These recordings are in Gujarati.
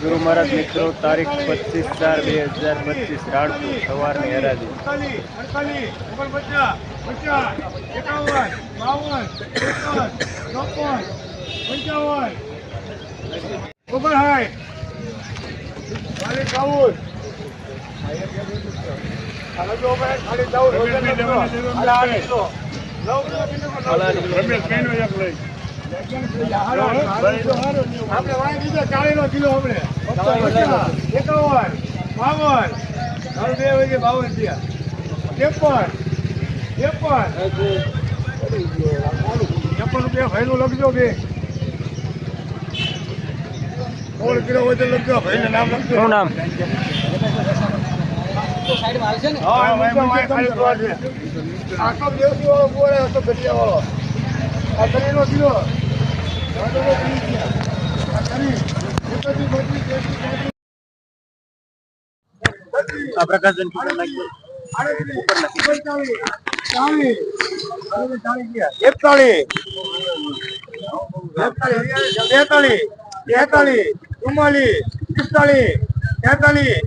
ગુરુ મહારાજ મિત્રો તારીખ પચીસ ચાર બે હજાર પચીસ રાણપુર સવારની હરાજી. રમેશ અડતાલીસ ઓગણપચાસ પચાસ આપણે દીધો ચાલીસ કિલો આપણે. એકાવન બાવન હાલ બે વાગે બાવન થયા. ત્રેપન ત્રેપન. ત્રેપન રૂપિયા ભાઈનું લખજો બે. સોળ કિલો વજન લખજો ભાઈનું નામ લખજો. શું નામ. આખો દેવસી વાળો બોલે હતો ગઢિયા વાળો આ શરીરનો કિલો વાંધો નહીં, ત્રીસ થયા. આ પ્રકાશન. એકતાલીસ બેતાલીસ તેતાલીસ ચુમ્માલીસ પિસ્તાલીસ તેતાલીસ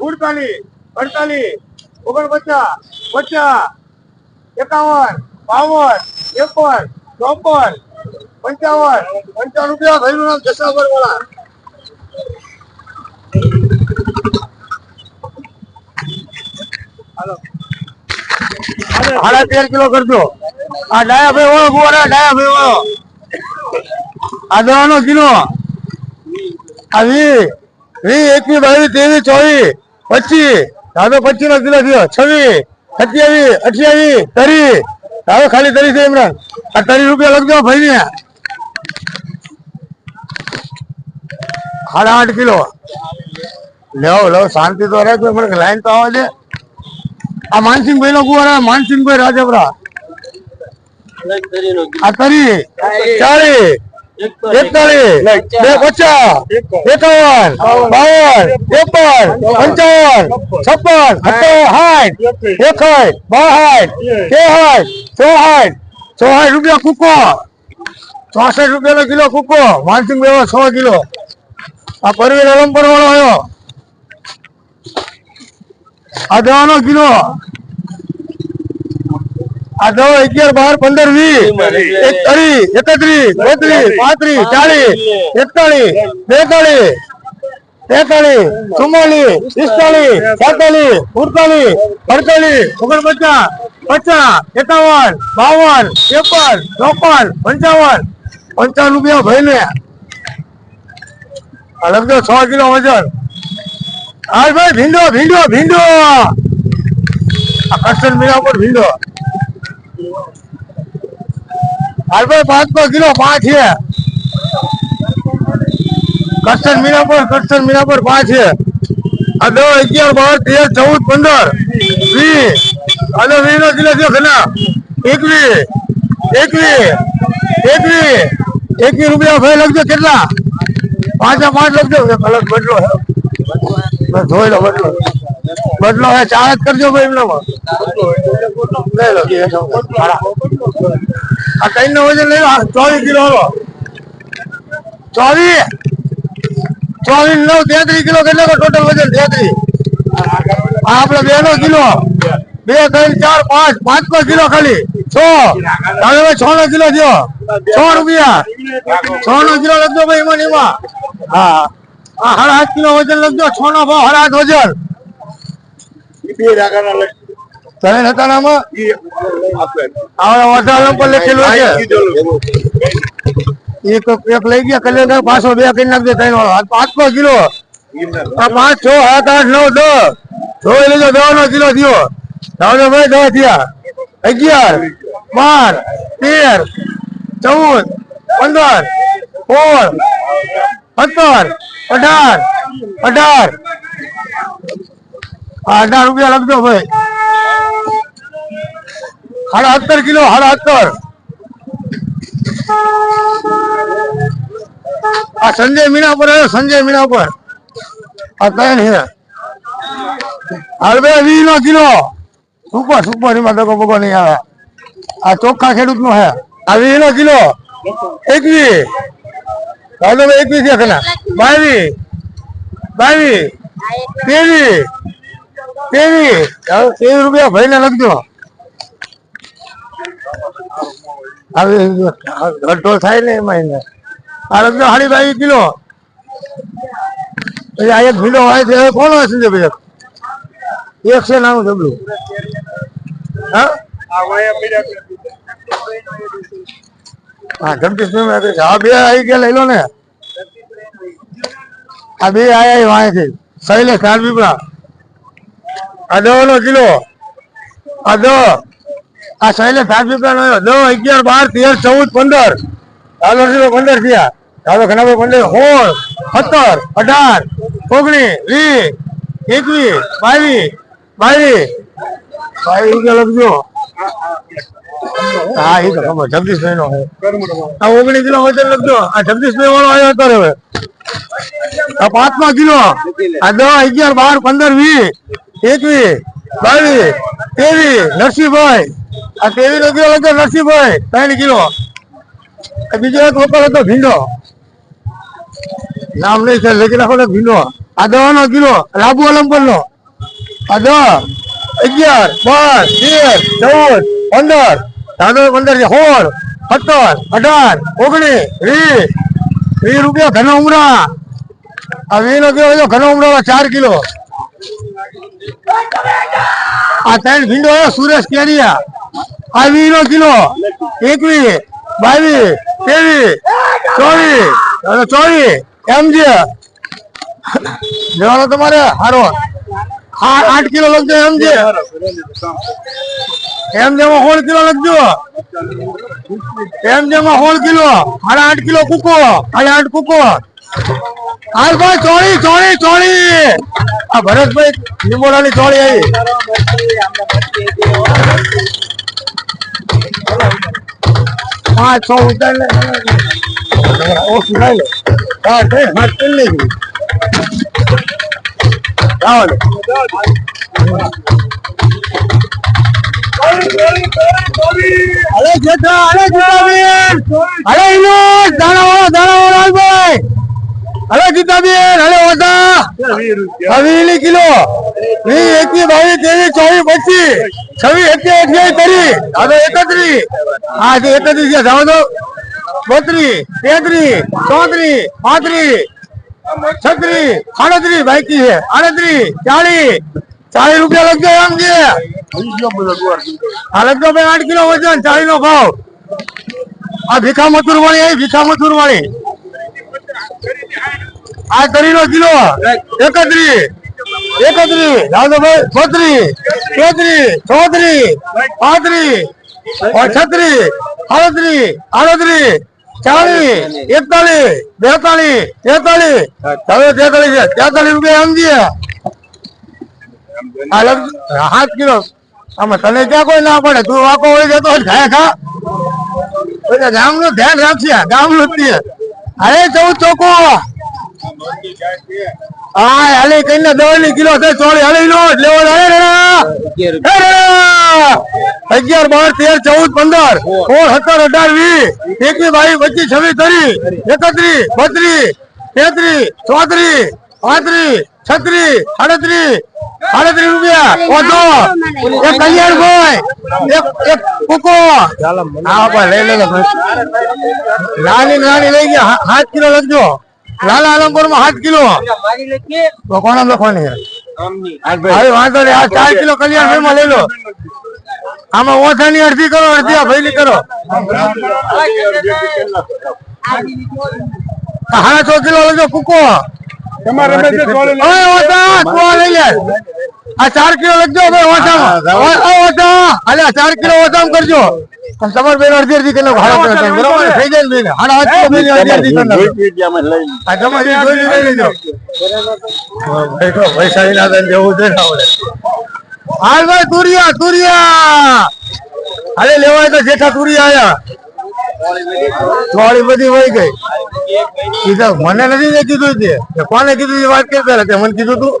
ઉડતાલીસ અડતાલીસ ઓગણપચાસ પચાસ એકાવન બાવન એકાવન ચોપન પંચાવન. પંચાવન રૂપિયા ભાઈનું નામ જસાવર વાળા સાડા તેર કિલો કરજો. આ ડાયા ભાઈ વાળો વાળો. આ દવાનો કિલો. આ વી વી એકવીસ બાવીસ, ત્રેવીસ, ચોવીસ, પચીસ. હવે પચીસ નો થયો, છવ્વીસ, સત્યાવીસ, અઠ્યાવીસ તરી હવે ખાલી તરી છે ઇમરાન આ તરી રૂપિયા લખજો ભાઈ ને સાડા આઠ કિલો. લેવો લેવો, શાંતિ તો રાખજો લાઈન તો આવે છે. આ માનસિંહભાઈ નો ગુવારા માનસિંહભાઈ રાજપરા. આ તરી ચાલીસ એકતાલીસ બે પચાસ, એકાવન, બાવન, ત્રેપન, પંચાવન, છપ્પન સાઠ, એકસઠ, બાસઠ તેસઠ ચોસઠ ચોસઠ રૂપિયા કૂકો. ચોસઠ રૂપિયાનો કિલો કુકો. માનસિંહ બેવા છ કિલો. આ પરવીર અલંપર વાળો આવ્યો. આ દવાનો કિલો. આ દવા અગિયાર, બાર, પંદર, વીસ. એકત્રીસ એકત્રીસ, બત્રીસ, પાંત્રીસ, ચાલીસ એકતાલીસ બેતાલીસ તેતાલીસ ચુમ્માલીસ પિસ્તાલીસ છેતાલીસ ઉડતાલીસ અડતાલીસ ઓગણપચાસ, પચાસ, એકાવન, બાવન, ત્રેપન, ચોપન, પંચાવન. પંચાવન રૂપિયા ભાઈ ને લખજો છ કિલો વજન હા ભાઈ, ભીંડો ભીંડો ભીંડો. આ કસ્ટમ મીરા પર ભીંડો. હાલ ભાઈ પાંચ પાંચ કિલો પાંચ છે. કસ્ટમ મીરા પર કસ્ટન મીરા પર પાંચ છે. આ દસ, અગિયાર, બાર, તેર, ચૌદ, પંદર, વીસ. અને વીસ નો કિલો છે ઘણા? એકવીસ. એકવીસ. એકવીસ. એકવીસ રૂપિયા ભાઈ લગજો કેટલા? પાંચે પાંચ લખજો. કલર બદલો હે. બસ જોઈ લો બદલો. બદલો હે, ચાર જ કરજો ભાઈ એમનામાં. લઈ લો. આ કઈ નો વજન લઈ લો. ચોવીસ કિલો લો ચોવીસ? ચોવીસ, નવ, તેત્રીસ કિલો કેટલો ટોટલ વજન? તેત્રીસ. આપડે બે નો કિલો. બે, ત્રણ, ચાર, પાંચ. પાંચ પાંચ કિલો ખાલી. છ. હવે છ નો કિલો થયો. છ રૂપિયા. છ નો કિલો લખજો ભાઈ એમાં એમાં. હા. આ આઠ કિલો વજન લખજો છ નો ભાવ આઠ વજન. તમે આવડા વાટાળા પર છે. એક એક લઈ ગયા કલ્યાણ પાછો બે કરી નાખજે ત્રણ વાળો. પાંચસો કિલો. આ પાંચ છ સાત આઠ નવ દસ. જોઈ લેજો દસ નો કિલો થયો. દાદો ભાઈ દસ થયા. અગિયાર બાર તેર ચૌદ પંદર સોળ સત્તર અઢાર અઢાર આ અઢાર રૂપિયા લખજો ભાઈ સાડા સત્તર કિલો સાડા સત્તર આ સંજય મીણા પર આવ્યો સંજય મીણા પર આ ત્રણ છે હાલ બે વીસ નો કિલો સુપર સુપર એમાં દગો બગો નહીં આવે આ ચોખ્ખા ખેડૂત નો હે આ વીસ નો કિલો એકવીસ ભાઈ એકવીસ ખરા બાવીસ બાવીસ ત્રેવીસ હવે ત્રેવીસ રૂપિયા ભાઈને લખજો. હવે ઘટો થાય ને એમાં આ લખજો સાડી બાવીસ કિલો. પછી આ એક ભીલો હોય છે કોણ હશે છે ભાઈ? એક છે નાનું જબલું હા? હા જગદીશ ભાઈ હા બે આવી ગયા, લઈ લો ને. આ બે આયા વાંચી શૈલેષ ચાર પીપળા. આ દો નો કિલો. આ દો આ શૈલેષ ચાર પીપળા નો દો અગિયાર, બાર, તેર, ચૌદ, પંદર. ચાલો કિલો પંદર થયા. ચાલો ઘણા ભાઈ પંદર. સોળ, સત્તર, અઢાર, ઓગણીસ, વીસ, એકવીસ, બાવીસ બાવીસ. બાવીસ રૂપિયા લખજો. હા એ તો ખબર જગદીશભાઈ નો આ ઓગણીસ કિલો વજન લખજો આ જગદીશભાઈ વાળો આવ્યો અત્યારે હવે. આ પાંચમા કિલો. આ દસ અગિયાર, બાર, પંદર, વીસ, એકવીસ, બાવીસ તેવીસ નરસિંહભાઈ. આ તેવી નો કિલો લખજો નરસિંહભાઈ, ત્રણ કિલો. બીજો એક લોકો હતો ભીંડો. નામ નહીં છે લખી નાખો ભીંડો. આ દવા નો કિલો, લાબુ અલંપર નો આ દસ અગિયાર, બાર, તેર, ચૌદ પંદર, દાદો પંદર છે, સોળ, સત્તર, અઢાર, ઓગણીસ, વીસ વીસ રૂપિયા ઘણા ઉમરા. આ વીસ નો કિલો ઘનો ઉમરા ચાર કિલો. આ ત્રણ ભીંડો સુરેશ કેરિયા આ વીસ નો કિલો. એકવીસ, બાવીસ, ત્રેવીસ, ચોવીસ, અને ચોવીસ. એમ છે. જવાનો તમારે? હારો. આઠ કિલો લગતો એમ છે. એમ જેમાં સોળ કિલો લખજો. એમ જેમાં સોળ કિલો. સાડા આઠ કિલો કૂકો. સાડા આઠ કુકો. હાલ ભાઈ ચોળી ચોળી ચોળી. આ ભરતભાઈ લીંબોડાની ચોળી આવી. પાંચ છ ઉતાર અરે જેઠા, અરે ગીતાબેન! અરે ઇનો દાણાવાળા દાણાવાળા લાલભાઈ! અરે ગીતાબેન, અરે ઓટા હવેલી કિલો. વી એકી બાવીસ તેવી, ચોવી, પચીસ. છવી એકી અઠ્યાવી તરી હવે એકત્રી હા જે એકત્રીસ છે. જાવ તો. બત્રીસ તેત્રી ચોત્રીસ પાંત્રી છત્રી આડત્રીસ બાકી છે. આડત્રી ચાલીસ ચાલીસ રૂપિયા લખજો એમ કે. આ લખજો ભાઈ, આઠ કિલો વજન ચાલીસ નો ભાવ. આ ભીખા મથુર વાળી આવી ભીખા મથુર વાળી. આ તરી નો કિલો એકત્રીસ એકત્રીસ દાદાભાઈ છત્રીસ તેત્રીસ ચોત્રીસ પાંત્રીસ છત્રીસ આડત્રીસ આડત્રીસ ચાલીસ, એકતાલીસ, બેતાલીસ, તેતાલીસ. હવે તેતાલીસ તેતાલીસ રૂપિયા સમજીએ આ લગ- સાત કિલો આમાં તને ક્યાં કોઈ ના પડે? તું વાકો હોય જતો હોય ખા. એટલે ગામનું ધ્યાન રાખશે ગામનું જ અરે ચૌદ ચોકો. અગિયાર, બાર, તેર, ચૌદ, પંદર, સોળ, સત્તર, અઢાર, વીસ. એકવીસ, બાવીસ, પચીસ, છવ્વીસ, ત્રીસ. એકત્રીસ, બત્રીસ, તેત્રીસ, ચોત્રીસ. પાંત્રીસ છત્રી સાડત્રી સાડત્રીસ રૂપિયા. ઓછો. એક કલ્યાણભાઈ એક એક કુકો. હા ભાઈ લઈ લેજો. ભાઈ નાની નાની લઈ ગયા. સાત કિલો લખજો. લાલા આલમપુરમાં સાત કિલો. કોના કોણ લખવાની હવે વાંધો નહીં. આ ચાર કિલો કલ્યાણમાં લઈ લો. આમાં ઓછાની અડધી કરો અડધી આ ભાઈ ની કરો હા છ કિલો લખજો કુકો. ઓછા આ લઈ લે. આ ચાર કિલો લખજો આ ચાર કિલો ઓછામાં કરજો. તમારે બેન અડધી અડધી કિલો ભાડા બરોબર? થઈ જાય બેન. હાડા આઠ કિલો અડધી અડધી કરી નાખો. આ તમારે જે જોઈ લઈ લેજો બેઠો વૈશાલી ના જેવું છે ને આપણે હાલ ભાઈ તુરિયા તુરિયા. અરે લેવાય તો જેઠા તુરિયા આયા. થોડી બધી વહી ગઈ. મને નથી કીધું તે. કોને કીધું વાત કરતા તે મને કીધું તું.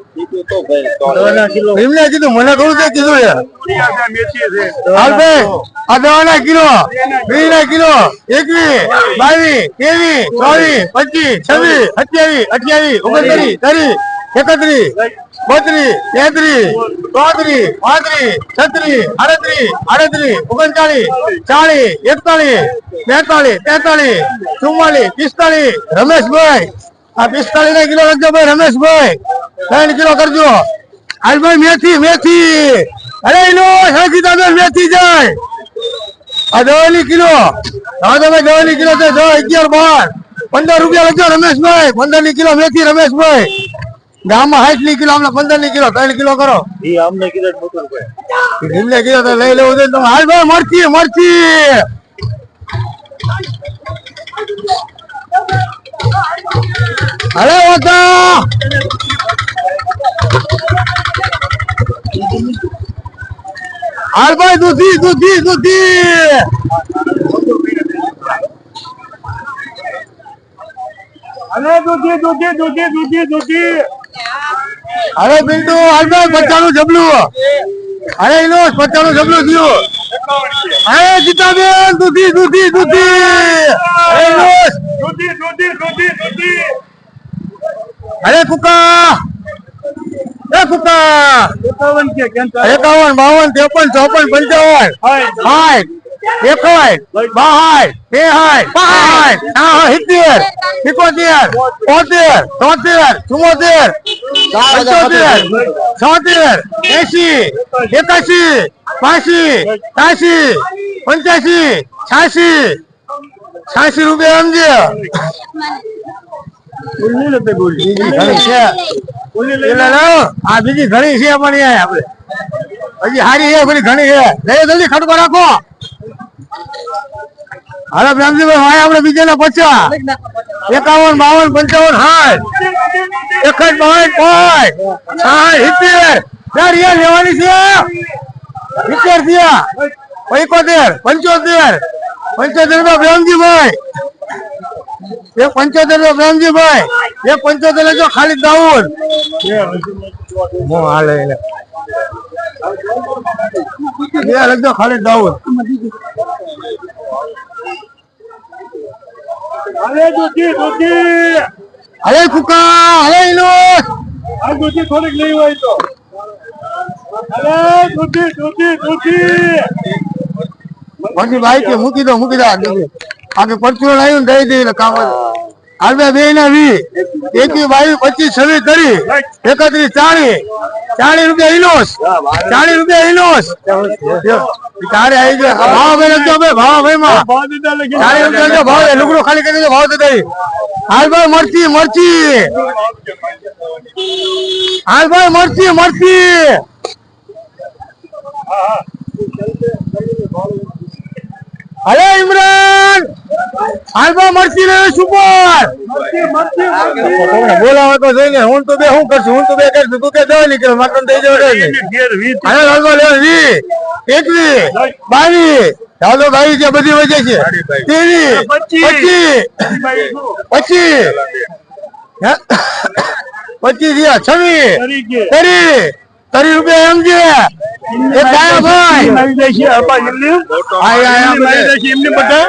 એમને કીધું, મને તે કીધું છે આ દવાના કિલો બી ના કિલો એકવીસ બાવીસ ત્રેવીસ ચોવીસ પચીસ, છવ્વીસ, સત્યાવીસ, અઠ્યાવીસ ઓગણત્રીસ ત્રીસ એકત્રીસ. બત્રીસ તેત્રી ચોત્રીસ પાંત્રીસ છત્રી આડત્રીસ આડત્રીસ ઓગણચાલીસ ચાલીસ એકતાલીસ બેતાલીસ તેતાલીસ ચુમ્માલીસ પિસ્તાલીસ રમેશભાઈ. આ પિસ્તાલીસ ના કિલો લખજો ભાઈ, રમેશભાઈ. ત્રણ કિલો કરજો. આજભાઈ મેથી મેથી. અરે લો બેન મેથી જાય. આ દવાની કિલો. હા તમે દવાની કિલો છે દસ અગિયાર, બાર. પંદર રૂપિયા લખજો રમેશભાઈ. પંદરની કિલો મેથી, રમેશભાઈ. ગામમાં સાઠની કિલો અમને પંદરની કિલો ત્રણ કિલો કરો. એ અમને કીધું મોટું ભાઈ એમને કીધું તો લઈ લેવું છે તમે. હાલ ભાઈ મરચી મરચી અરે ઓછા હાલ ભાઈ દૂધી દૂધી દૂધી. અરે દૂધી દૂધી દૂધી દૂધી દૂધી. અરે બિંદુ ભાઈ પચાનું જબલું. અરે એનો પચાનું જબલું થયું. અરે ગીતાબેન દૂધી દૂધી દૂધી. અરે અરે કુકા. એ કુકા. એકાવન બાવન ત્રેપન ચોપન પંચાવન. હાય. એકાવન બાસઠ તેસઠ પાંસઠ છાસઠ સિત્તેર સિત્તોતેર તોતેર તોતેર ચુમ્મોતેર પંચોતેર છોતેર એસી એકાશી પાસી ત્યાસી પંચ્યાસી છ્યાસી છ્યાસી રૂપિયા સમજે આ બીજી ઘણી છે પણ આપડે હજી હારી છે ઘણી છે જલ્દી ખડકો રાખો હાલો પ્રેમજીભાઈ ભાઈ આપણે બીજાને પચાસ. એકાવન, બાવન, પંચાવન, સાઠ. એકસઠ, બાવન, પાંચ. લેવાની છે. સિત્તેર થયા. એકોતેર પંચોતેર. પંચોતેરમાં પ્રેમજીભાઈ એક પંચોતેરમાં પ્રેમજીભાઈ એક પંચોતેર લેજો ખાલી દાઉદ હું હાલે. લખજો ખાલી દાઉદ અરે દુધી દુધી. અરે કુકા અરે ઇનોસ આ દુધી થોડીક લઈ હોય તો. અરે દુધી દુધી દુધી. પછી ભાઈ કે મૂકી દો મૂકી દો આગે પરચુરણ આવ્યું ને દઈ દે એટલે કામ હાલ બે ના વી. એકવી બાવીસ પચીસ છવ્વીસ કરી એકત્રીસ ચાલીસ ચાલીસ રૂપિયા ઇનોસ ચાલીસ રૂપિયા ઇનોસ તારે આવી ગયો ભાવ ભાઈ લખજો ભાઈ ભાવ ભાઈ માં ચાલીસ રૂપિયા લખજો, ભાવ લુગડો ખાલી કરી દેજો ભાવ તો હાલ ભાઈ મરચી મરચી હાલ ભાઈ મરચી મરચી અરે ઇમરાન! આલ્બા મરસી મરચી રે સુપર બોલાવે તો જઈ ને હું તો બે શું કરશું? હું તો બે કરશું તું કે જવા નીકળે મકાન થઈ જવા અરે લાલબા લે વી એકવી બાવીસ ચાલો ભાઈ છે બધી વજે છે. પચીસ. પચીસ. થયા છવ્વીસ. તરી તરી રૂપિયા એમ છે એ ગાયા ભાઈ? જાય આપા એમને આય, આય, જાય એમને બધા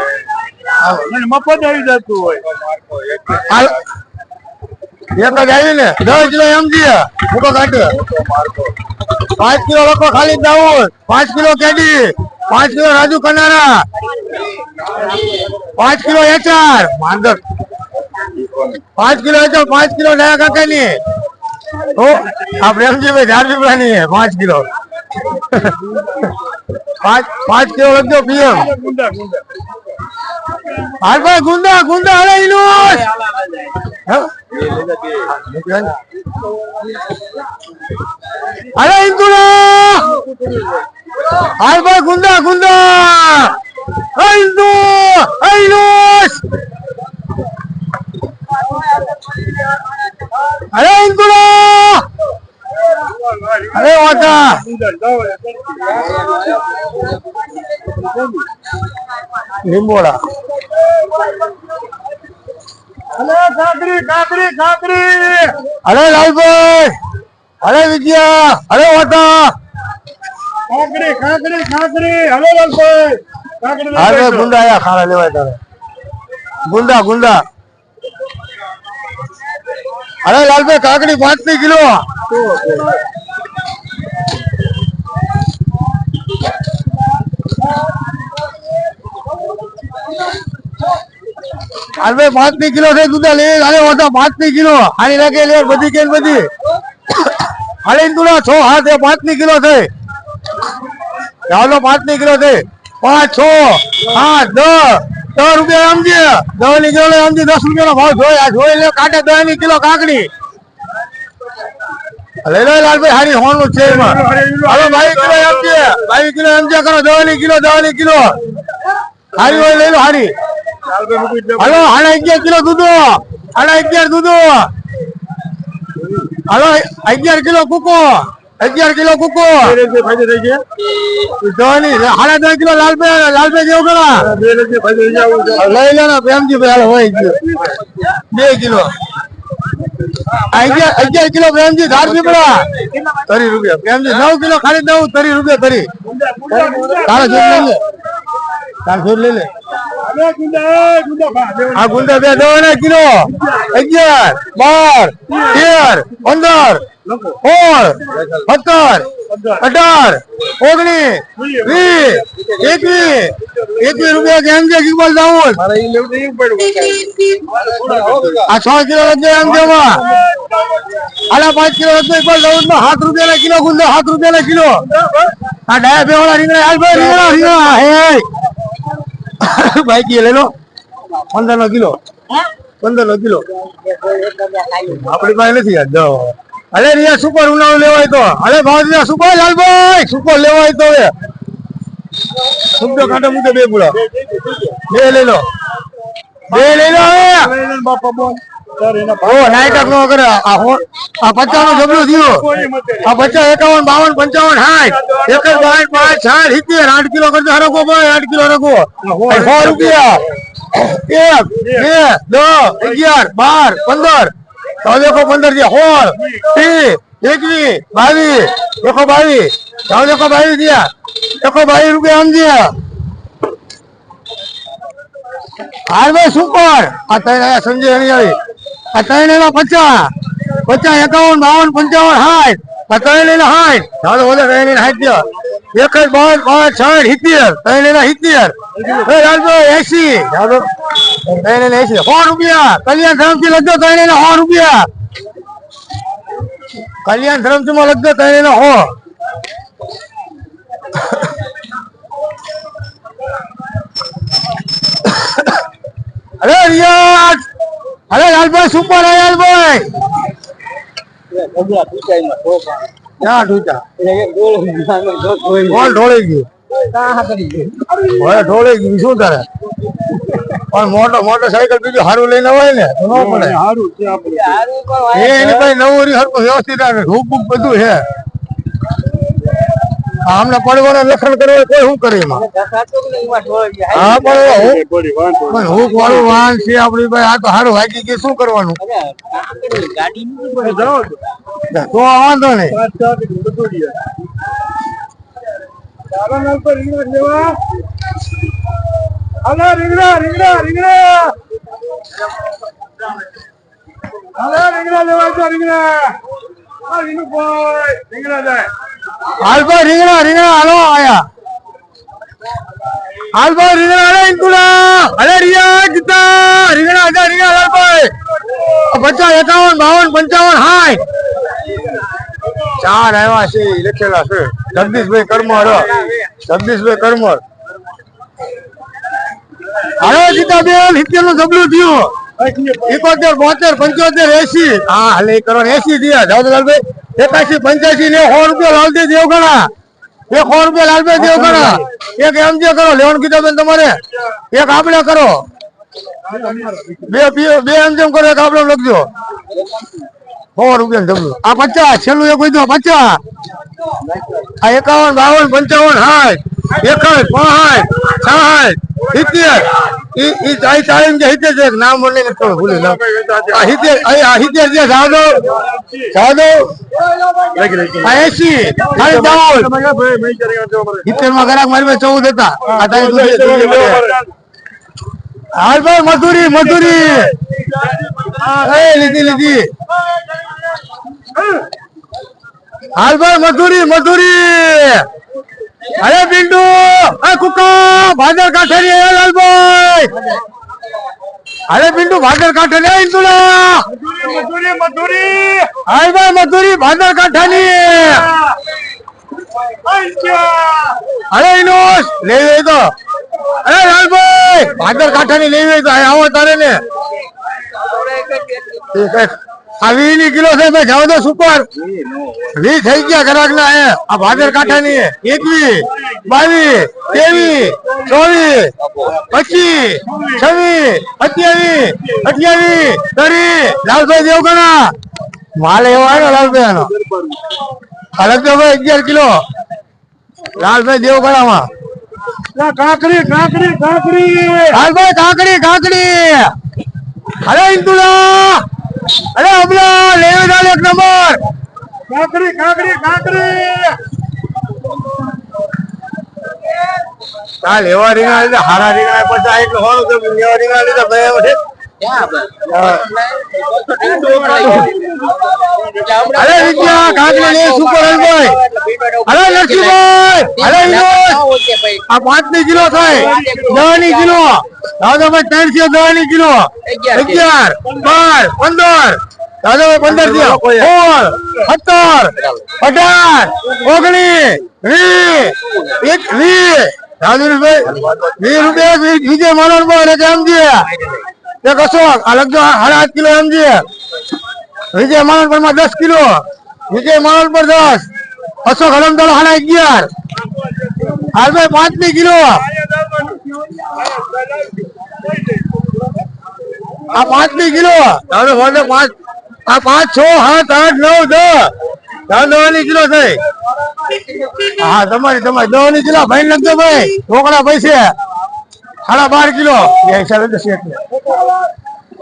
અને મફત આવી જતું હોય. એક જ આવી ને? દસ કિલો એમ છે મોટો કાઢે. પાંચ કિલો લખો ખાલી દાઉદ. પાંચ કિલો કેડી. પાંચ કિલો રાજુ કનારા. પાંચ કિલો એચાર માંદર પાંચ કિલો એચાર પાંચ કિલો ડાયા કાકાની ઓ આ પ્રેમજીભાઈ ચાર રૂપિયાની છે, પાંચ કિલો. પાંચ પાંચ કિલો લખજો, પીએમ. હાલ ભાઈ ગુંદા ગુંદા હલે ઇનુસ અરે ઇન્દુરા હાલ ભાઈ ગુંદા! ગુંદા ઇન્દુ હે ઇનુસ અરે ઇન્દુરા અરે વાકા ગુંડા લીંબોડા અરે લાલભાઈ! અરે વિદ્યા! અરે વાટા કાકરી કાકરી કાકરી અરે લાલભાઈ! કાકરી અરે ગુંડા આયા ખારા લેવાય તારે. ગુંડા ગુંદા અરે લાલભાઈ, કાકડી પાંચની કિલો. લાલભાઈ પાંચની કિલો છે દુધા લે, અરે ઓછા પાંચની કિલો. આની લાગે લે, બધી કેન બધી. હાલી તુલા છો હાથ એ પાંચની કિલો છે. ચાલો પાંચની કિલો છે. પાંચ, છ આઠ દસ. દસ રૂપિયા સમજી? દવા ની કિલો સમજી, દસ રૂપિયા નો ભાવ જોઈ જોઈ લે, કાંટે દવા ની કિલો કાકડી. લઈ લો, લાલભાઈ, હારી હોવાનું છે એમાં. હવે બાવીસ કિલો સમજે. બાવીસ કિલો સમજે કરો દવા ની કિલો દવા ની કિલો. હારી હોય લઈ લો, હારી. હલો, હાડા અગિયાર કિલો દૂધો. હાડા અગિયાર દૂધો. હલો, અગિયાર કિલો કુકો. અગિયાર કિલો કુકો. સાડા ત્રણ કિલો લાલભાઈ લાલભાઈ જેવું કરા. લઈ લે પ્રેમજી ભાઈ હોય ગયો. બે કિલો. અગિયાર કિલો પ્રેમજી ધાર પીપળા. તરી રૂપિયા. પ્રેમજી નવ કિલો ખાલી નવ તરી રૂપિયા તરી. તારા જોડ લઈ લે. તારા જોડ લઈ લે. આ ગુંદા બે દો ને કિલો. અગિયાર, બાર, તેર, પંદર, સોળ, સત્તર, અઢાર, ઓગણીસ, વીસ રૂપિયા કેમ છે કિકબલ દાઉદ. આ છ કિલો લગભગ એમ આલા પાંચ કિલો લગભગ ઇકબાલ દાઉદમાં રૂપિયા ના કિલો, ગુંદા સાત રૂપિયા ના કિલો. આ ડાયા બે વાળા રીંગણા રીંગણા રીંગણા હે. બાઈકી લઈ લો. પંદર નો કિલો. પંદર નો કિલો આપણી પાસે નથી દો. અરે રિયા સુપર ઉનાળો લેવાય તો. અરે ભાવ રિયા સુપર લાલભાઈ સુપર લેવાય તો હવે સુપર કાંટા મૂકે બે પૂરા. બે લઈ લો. બે લઈ લો બાપા ઓ આઠ કિલો કરતા હરકો ભાઈ આઠ કિલો હરકો સો રૂપિયા. એક બે દસ અગિયાર બાર પંદર. દેખો પંદર છે સોળ ત્રીસ એકવીસ બાવીસ. એકો બાવીસ. દેખો બાવીસ થયા. એકો બાવીસ રૂપિયા સમજ્યા હાલ ભાઈ સુપર આ ત્રણ આયા સંજય હરિયાળી આ ત્રણ એના પચાસ પચાસ એકાવન, બાવન, પંચાવન, સાઠ. આ ત્રણ એના સાઠ. ચાલો ઓલે ત્રણ એના એક જ બાવન પાંચ સાઠ, સિત્તેર. ત્રણ એના સિત્તેર એસી. એસી સો રૂપિયા. કલ્યાણ ધરમથી લખજો ત્રણ એના સો રૂપિયા. કલ્યાણ ધરમથી માં લખજો ત્રણ એના સો અરે લાલભાઈ સુપર હે લાલભાઈ? ક્યાં ઢૂચા ઢોળી ગયું. ઢોળી ગયું શું કરે? પણ મોટો મોટો સાયકલ બીજું સારું લઈને હોય ને તો ન પડે. એ એની પાસે નવું રી વ્યવસ્થિત આવે બુક બધું છે. આમને પડવાનો લખણ કરવું કોઈ શું કરે હા, પણ પણ હુક વાળું વાહન છે આપડી ભાઈ આ તો સારું વાગી ગયું. શું કરવાનું? તો વાંધો નહીં. રીંગણા રીંગણા રીંગણા. અરે રીંગણા લેવા રીંગણા. હાલભાઈ રીંગણા રીંગણા હાલો, આયા. હાલભાઈ રીંગણા અરે ઇન્દુલા અરે રિયા જીતા રીંગણા હતા રીંગણા હાલભાઈ પચાસ, એકાવન, બાવન, પંચાવન, હાય. ચાર આવ્યા છે, લખેલા છે. જગદીશભાઈ કરમર. જગદીશભાઈ કરમર. હાલો ગીતા બેન સિત્તેરનું જબલું થયું. એકોતેર બોતેર, પંચોતેર એસી હા, હાલે એ કરો એસી થયા. જાઓ તો લાલભાઈ, એકાશી પંચ્યાસી ને સો રૂપિયા લાલજી દેવ ગણા. એક સો રૂપિયા લાલભાઈ દેવ ગણા. એક એમ જે કરો, લેવાનું કીધા બેન તમારે. એક આપણે કરો. બે બે- એમ જેમ કરો, એક આપણે લખજો. સો રૂપિયા આ પચાસ, છેલ્લું એક પચાસ. આ એકાવન, બાવન, પંચાવન, સાઠ. એકસઠ પહાય સાઠ સિત્તેર. ઈ ઈ ચાઈ કે સિત્તેર છે, નામ મને ભૂલી લો આ સિત્તેર આ સિત્તેર છે સાધો આ એસી ખાલી દાઉદ સિત્તેરમાં ગ્રાહક મારી પાસે ચૌદ હતા. આ તારી દૂધી- દૂધી હાલ ભાઈ મધુરી મધુરી એ લીધી લીધી. હાલ ભાઈ મધુરી મધુરી અરે પિન્ટુ! એ કુકા! ભાદર કાંઠે લાલભાઈ! અરે પિન્ટુ ભાદર કાંઠે ઇન્દુલા! મજૂરી મજૂરી હાલ ભાઈ મધુરી ભાદર કાંઠા ની અરે ઇનોસ લેવી હોય તો. અરે લાલભાઈ ભાદર કાંઠા ની લેવી હોય તો આવો તારે ને. આ વી ની કિલો છે ભાઈ જાવ તો સુપર. વી થઈ ગયા ઘરાક ના હે આ ભાદર કાંઠા ની એકવી બાવીસ ત્રેવીસ ચોવીસ પચીસ છવ્વીસ અઠ્યાવીસ અઠ્યાવીસ તરી લાલભાઈ દેવગણા. માલ એવો આવ્યો લાલભાઈ આનો અલગ તો ભાઈ અગિયાર કિલો. લાલભાઈ દેવગણામાં. કાકરી કાકરી કાકરી. લાલભાઈ કાકડી કાકડી અરે ઇન્દુલા. અરે અબલા લેવી ડાલ એક નંબર કાકરી કાકરી કાકરી આ લેવા રીંગણા લીધા હારા રીંગણા પછી હોનું તો લેવા રીંગણા લીધા બે. અરે વિદ્યા કાકડી સુપર હલભાઈ અરે નરસિંહભાઈ અરે વિનોદ. આ પાંચની કિલો થાય દસની કિલો. દાદાભાઈ ત્રણ છે દસની કિલો. અગિયાર બાર પંદર. દાદાભાઈ પંદર સોળ સત્તર અઢાર ઓગણીસ વીસ એક વીસ. રાજેશભાઈ વીસ રૂપિયા વિજય મનોહરભાઈ સમજીએ એક અશોક આ લગજો સાડા આઠ કિલો સમજીએ વિજય માનવ પરમાં દસ કિલો. વિજય માનવ દસ. અશોક હલમદળ સાડા અગિયાર. હાલભાઈ પાંચની કિલો. આ પાંચની કિલો. હવે વધે પાંચ. આ પાંચ, છ, સાત, આઠ, નવ, દસ. દસની કિલો થઈ. હા, તમારી તમારી. દવાની કિલો ભાઈ લખજો ભાઈ. ઢોકળા પૈસે સાડા બાર કિલો. એ હિસાબે દસ એટલે.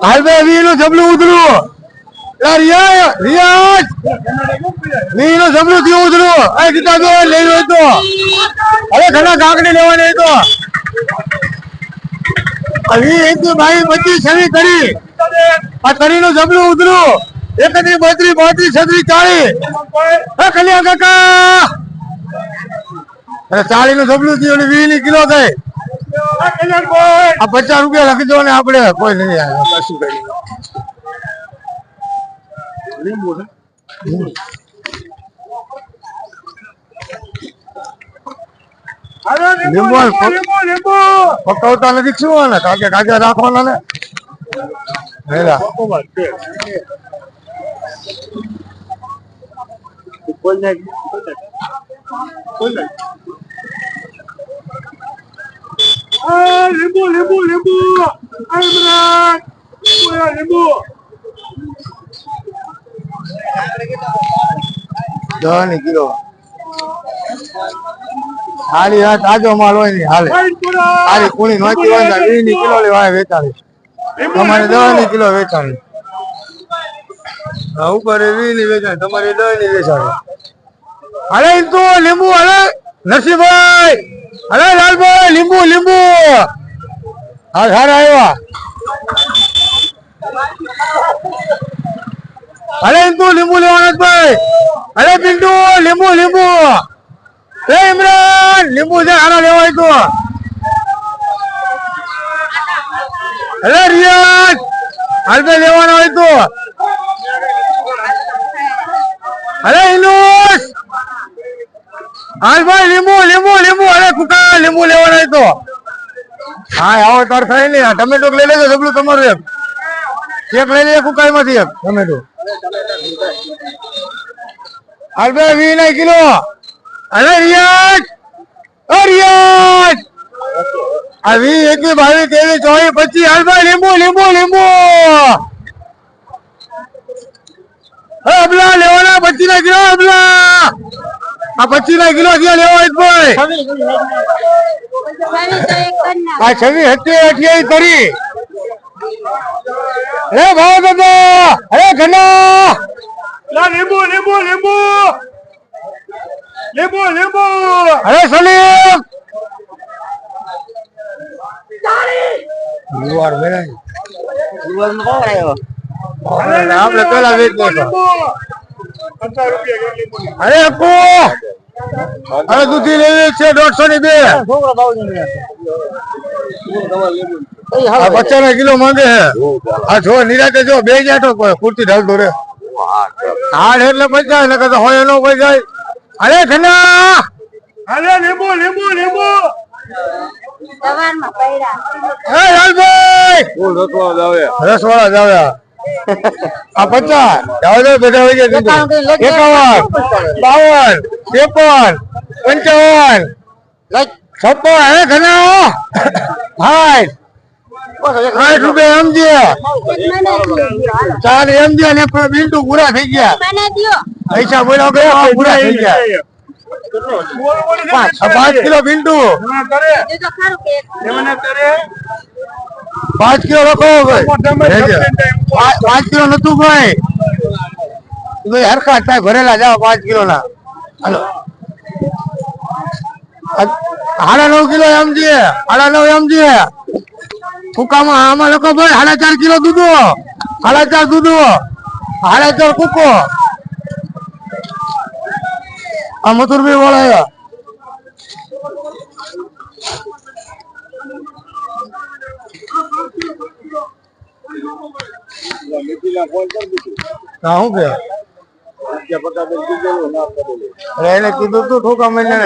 હાલ ભાઈ વી જબલું ઉતરું રિયાજ વી નું જબલું થયું ઉતરું આ કીધા તો લઈ લો તો. હવે ઘણા કાંકડી લેવા નહીં તો. વી હિન્દુ ભાઈ પચીસ છવી કરી. આ તરીનું જબલું ઉતરું એકત્રીસ બત્રીસ બોત્રી છત્રી ચાલીસ હે કલ્યાણ કાકા. ચાલીસનું જબલું થયું વીસની કિલો થઈ. આ પચાસ રૂપિયા લખી ને આપણે કોઈ નહીં આવે. પકવતા નથી શું ને કાકે કાકે રાખવાના ને? હેલા. આ લીંબુ લીંબુ લીંબુ યાર, ની કિલો હાલી હા તાજો માલ હોય ને હાલે આઈપુરા. કુણી નોતી હોય ને વીસની કિલો લેવાય વેચાણી તમારે દહની કિલો વેચાણી ઉપર વીસની વેચાણી તમારે દસની વેચાણી અરે તો લીંબુ અરે નરસિંહભાઈ અરે લાલભાઈ, લીંબુ લીંબુ. હા સારા આવ્યા. અરે ઇન્દુ, લીંબુ લેવાનું ભાઈ. અરે પિન્ટુ, લીંબુ લીંબુ. એ ઇમરાન, લીંબુ છે, આના લેવાય તો. અરે રિયાઝ હાલભાઈ લેવાનો હોય તો. અરે ઇનુસ. હાલભાઈ લીંબુ લીંબુ લીંબુ અરે કુકા લીંબુ લેવાના હોય હા આવો તાર થાય ને. ટમેટો લઈ લેજો, જબલું તમારું એક. એક લઈ લઈએ કુકાઈ માંથી એક. ટમેટો. હાલભાઈ વી ના કિલો. અરે રિયાજ ઓ રિયાજ આ વી એકવી બાવીસ, ત્રેવીસ, ચોવીસ, પચીસ હાલભાઈ લીંબુ લીંબુ લીંબુ! અબલા, લેવાના, પચીસ ના કિલો, અબલા! આ પચીસ ના કિલો ક્યાં લેવા હોય ભાઈ. આ છવ્વીસ સત્યાવીસ અઠ્યાવીસ કરી રે ભાવ દાદા અરે ઘના લીંબુ લીંબુ લીંબુ. લીંબુ લીંબુ. અરે સલીમ. મેળાય આપણે પેલા વેચ લીંબુ, અરે અપુ અરે દૂધી લેવી છે દોઢસો ની બે. બચ્ચા ના કિલો માંગે છે. આ જો નિરાતે જો બે તો કુર્તી ઢાલતો રે. હાડ એટલે પચાસ ને કદાચ હોય એનો કોઈ જાય. અરે ખના અરે લીંબુ લીંબુ લીંબુ! રસવાળા જ આવ્યા. આ પચાસ. દે. એકાવન બાવન ત્રેપન પંચાવન છપ્પન હે ઘણા? હાય. સાઠ રૂપિયા સમજે ચાર સમજે ને પણ બિંદુ પૂરા થઈ ગયા. પૈસા બોલ્યા ગયા પૂરા થઈ ગયા. પાંચ. કિલો બિંદુ પાંચ કિલો રાખો ભાઈ. પાંચ કિલો નતું ભાઈ. હરખા થાય ભરેલા જાવ પાંચ કિલો ના હાલો સાડા નવ કિલો એમ છે સાડા નવ એમ છે કુકામાં આમાં લખો ભાઈ સાડા ચાર કિલો દૂધો સાડા ચાર દૂધો સાડા ચાર કુકો. આ મથુરભાઈ વાળા શું કે એને કીધું તું ઠોકા મહિને